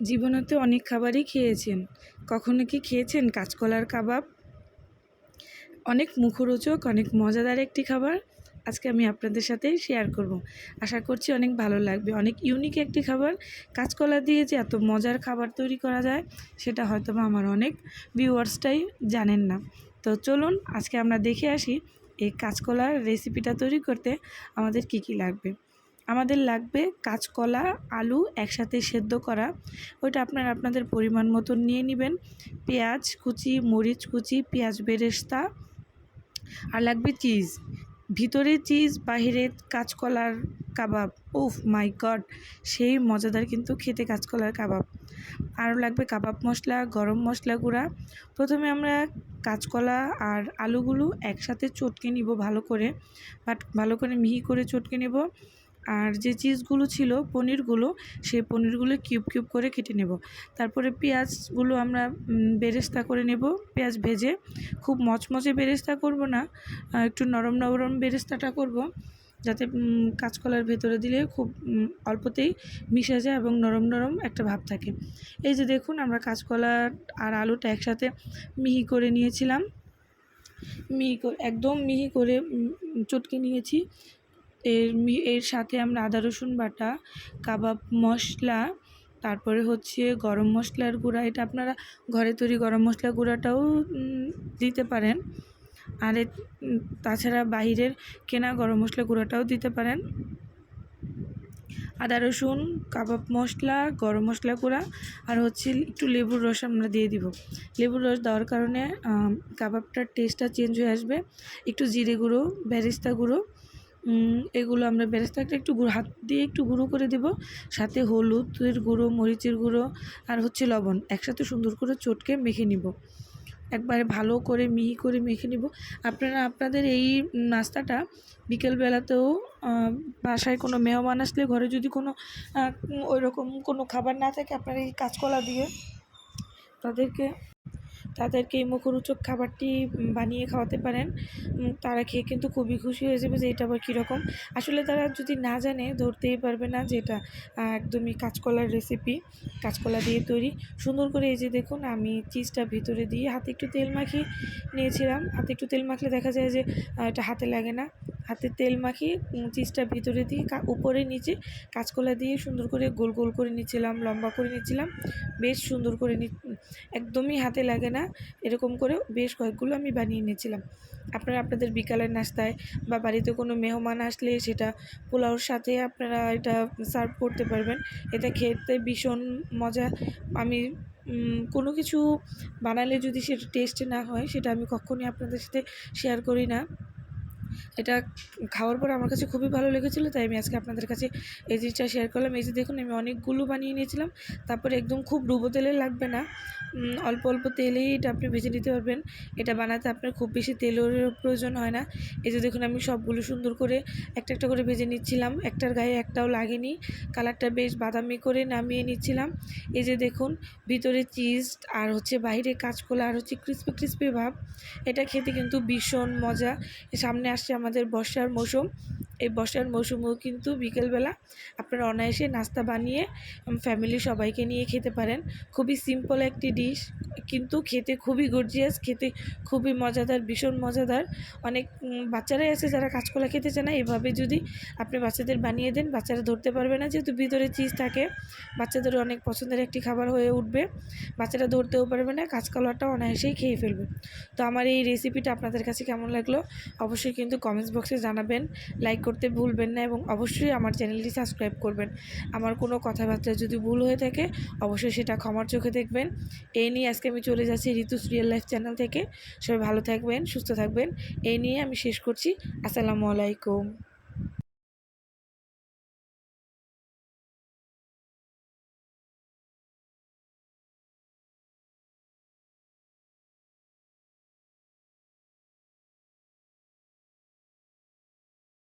জীবনে তো অনেক খাবারই খেয়েছেন। কখনো কি খেয়েছেন কাঁচকলার কাবাব? অনেক মুখরোচক, অনেক মজাদার একটি খাবার। আজকে আমি আপনাদের সাথে শেয়ার করব। আশা করছি অনেক ভালো লাগবে। অনেক ইউনিক একটি খাবার। কাঁচকলা দিয়ে যে এত মজার খাবার তৈরি করা যায়, সেটা হয়তো আমার অনেক ভিউয়ার্সটাই জানেন না। তো চলুন, আজকে আমরা দেখে আসি এই কাঁচকলার রেসিপিটা তৈরি করতে আমাদের কি কি লাগবে। আমাদের লাগবে কাঁচকলা, আলু একসাথে সেদ্ধ করা। ওইটা আপনারা আপনাদের পরিমাণ মতন নিয়ে নেবেন। পেঁয়াজ কুচি, মরিচ কুচি, পেঁয়াজ বেরেস্তা আর লাগবে চিজ। ভিতরে চিজ, বাহিরে কাঁচকলার কাবাব। উফ, মাই গড! সেই মজাদার কিন্তু খেতে কাঁচকলার কাবাব। আরও লাগবে কাবাব মশলা, গরম মশলা গুঁড়া। প্রথমে আমরা কাঁচকলা আর আলুগুলো একসাথে চটকে নিব ভালো করে। বাট ভালো করে মিহি করে চটকে নেব। আর যে চিজগুলো ছিল, পনিরগুলো, সেই পনিরগুলো কিউব কিউব করে কেটে নেব। তারপরে পেঁয়াজগুলো আমরা বেরেস্তা করে নেব, পেঁয়াজ ভেজে। খুব মচমচে বেরেস্তা করব না একটু নরম নরম বেরেস্তাটা করব, যাতে কাঁচকলার ভেতরে দিলে খুব অল্পতেই মিশে যায় এবং নরম নরম একটা ভাব থাকে। এই যে দেখুন, আমরা কাঁচকলা আর আলুটা একসাথে মিহি করে নিয়েছিলাম। মিহি করে একদম মিহি করে চটকে নিয়েছি। এর এর সাথে আমরা আদা, রসুন বাটা, কাবাব মশলা, তারপরে হচ্ছে গরম মশলার গুঁড়া। এটা আপনারা ঘরে তৈরি গরম মশলা গুঁড়াটাও দিতে পারেন। আর তাছাড়া বাহিরের কেনা গরম মশলা গুঁড়াটাও দিতে পারেন। আদা, রসুন, কাবাব মশলা, গরম মশলা গুঁড়া, আর হচ্ছে একটু লেবুর রস আমরা দিয়ে দিব। লেবুর রস দেওয়ার কারণে কাবাবটার টেস্টটা চেঞ্জ হয়ে আসবে। একটু জিরে গুঁড়ো, ব্যারিস্তা গুঁড়ো এগুলো আমরা বেরেস্তাটা একটু হাত দিয়ে একটু গুঁড়ো করে দেব। সাথে হলুদের গুঁড়ো, মরিচের গুঁড়ো আর হচ্ছে লবণ একসাথে সুন্দর করে চটকে মেখে নিব। একবারে ভালো করে মিহি করে মেখে নিব। আপনারা, আপনাদের এই নাস্তাটা বিকেলবেলাতেও বাসায় কোনো মেহমান আসলে ঘরে যদি কোনো ওই রকম কোনো খাবার না থাকে, আপনারা এই কাঁচকলা দিয়ে তাদেরকে তাদেরকে এই মুখরোচক খাবারটি বানিয়ে খাওয়াতে পারেন। তারা খেয়ে কিন্তু খুবই খুশি হয়ে যাবে যে এটা আবার কীরকম। আসলে তারা যদি না জানে, ধরতেই পারবে না যে এটা একদমই কাঁচকলার রেসিপি কাঁচকলা দিয়ে তৈরি। সুন্দর করে এই যে দেখুন, আমি চিজটা ভিতরে দিয়ে হাতে একটু তেল মাখিয়ে নিয়েছিলাম। হাতে একটু তেল মাখলে দেখা যায় যে এটা হাতে লাগে না। হাতে তেল মাখিয়ে চিজটা ভিতরে দিয়ে উপরে নিচে কাঁচকলা দিয়ে সুন্দর করে গোল গোল করে নিচ্ছিলাম, লম্বা করে নিচ্ছিলাম। বেশ সুন্দর করে নি একদমই হাতে লাগে না, এরকম করে বেশ কয়েকগুলো আমি বানিয়ে নিয়েছিলাম আপনারা আপনাদের বিকালের নাস্তায় বা বাড়িতে কোনো মেহমান আসলে সেটা পোলাওর সাথে আপনারা এটা সার্ভ করতে পারবেন। এটা খেতে ভীষণ মজা। আমি কোনো কিছু বানালে যদি সেটা টেস্ট না হয়, সেটা আমি কখনই আপনাদের সাথে শেয়ার করি না। এটা খাওয়ার পর আমার কাছে খুবই ভালো লেগেছিলো, তাই আমি আজকে আপনাদের কাছে এই জিনিসটা শেয়ার করলাম। এই যে দেখুন, আমি অনেকগুলো বানিয়ে নিয়েছিলাম, তারপরে একদম খুব ডুবো তেলে লাগবে না। অল্প অল্প তেলেই এটা আপনি ভেজে নিতে পারবেন। এটা বানাতে আপনার খুব বেশি তেলের প্রয়োজন হয় না। এই যে দেখুন, আমি সবগুলো সুন্দর করে একটা একটা করে ভেজে নিচ্ছিলাম। একটার গায়ে একটাও লাগেনি। কালারটা বেশ বাদামি করে নামিয়ে নিচ্ছিলাম। এই যে দেখুন, ভিতরে চিজ আর হচ্ছে বাইরে কাঁচকলা আর হচ্ছে ক্রিস্পি ক্রিস্পি ভাব। এটা খেতে কিন্তু ভীষণ মজা। সামনে আসছে আমাদের বর্ষার মৌসুম। এই বর্ষার মৌসুমেও কিন্তু বিকেলবেলা আপনারা অনায়াসে নাস্তা বানিয়ে ফ্যামিলি সবাইকে নিয়ে খেতে পারেন। খুবই সিম্পল একটি ডিশ কিন্তু খেতে খুবই গর্জিয়াস খেতে খুবই মজাদার, ভীষণ মজাদার। অনেক বাচ্চারাই আছে যারা কাঁচকলা খেতে চায় না, এভাবে যদি আপনি বাচ্চাদের বানিয়ে দেন, বাচ্চারা ধরতে পারবে না, যেহেতু ভিতরে চিজ থাকে। বাচ্চাদের অনেক পছন্দের একটি খাবার হয়ে উঠবে। বাচ্চারা ধরতেও পারবে না, কাঁচকলাটা অনায়াসেই খেয়ে ফেলবে। তো আমার এই রেসিপিটা আপনাদের কাছে কেমন লাগল? অবশ্যই কিন্তু কমেন্টস বক্সে জানাবেন। লাইক করতে ভুলবেন না এবং অবশ্যই আমার চ্যানেলটি সাবস্ক্রাইব করবেন। আমার কোনো কথাবার্তা যদি ভুল হয়ে থাকে, অবশ্যই সেটা ক্ষমার চোখে দেখবেন। এই নিয়ে আজকে আমি চলে যাচ্ছি ঋতুস রিয়েল লাইফ চ্যানেল থেকে। সবাই ভালো থাকবেন, সুস্থ থাকবেন। এই নিয়ে আমি শেষ করছি। আসসালামু আলাইকুম।